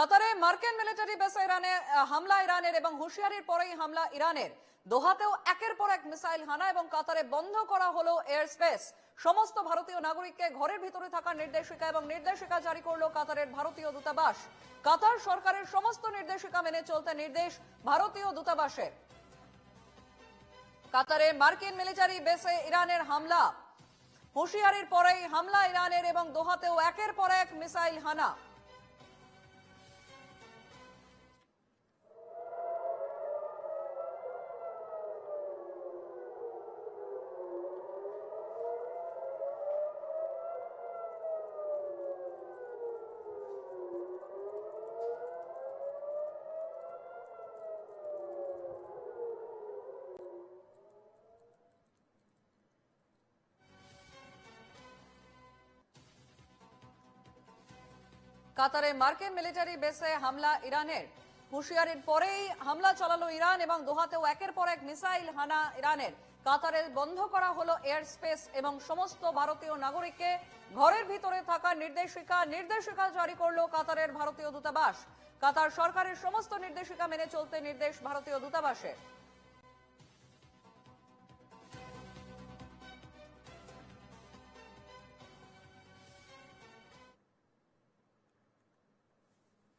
কাতারে মার্কিন মিলিটারি বেসে ইরানে হামলা ইরানের এবং হুঁশিয়ারির পরেই হামলা ইরানের। দোহাতেও একের পর এক মিসাইল হানা এবং কাতারে বন্ধ করা হলো এয়ার স্পেস। সমস্ত ভারতীয় নাগরিককে ঘরের ভিতরে থাকার নির্দেশিকা এবং নির্দেশিকা জারি করল কাতারের ভারতীয় দূতাবাস। কাতার সরকারের সমস্ত নির্দেশিকা মেনে চলতে নির্দেশ ভারতীয় দূতাবাসের। কাতারে মার্কিন মিলিটারি বেসে ইরানের হামলা। হুঁশিয়ারির পরেই হামলা ইরানের এবং দোহাতেও একের পর এক মিসাইল হানা। কাতারে মার্কিন মিলিটারি বেসে হামলা ইরানের। হুঁশিয়ারির পরেই হামলা চালালো ইরান এবং দোহাতেও একের পর এক মিসাইল হানা ইরানের। কাতারে বন্ধ করা হলো এয়ার স্পেস এবং সমস্ত ভারতীয় নাগরিককে ঘরের ভিতরে থাকার নির্দেশিকা নির্দেশিকা জারি করল কাতারের ভারতীয় দূতাবাস। কাতার সরকারের সমস্ত নির্দেশিকা মেনে চলতে নির্দেশ ভারতীয় দূতাবাসের।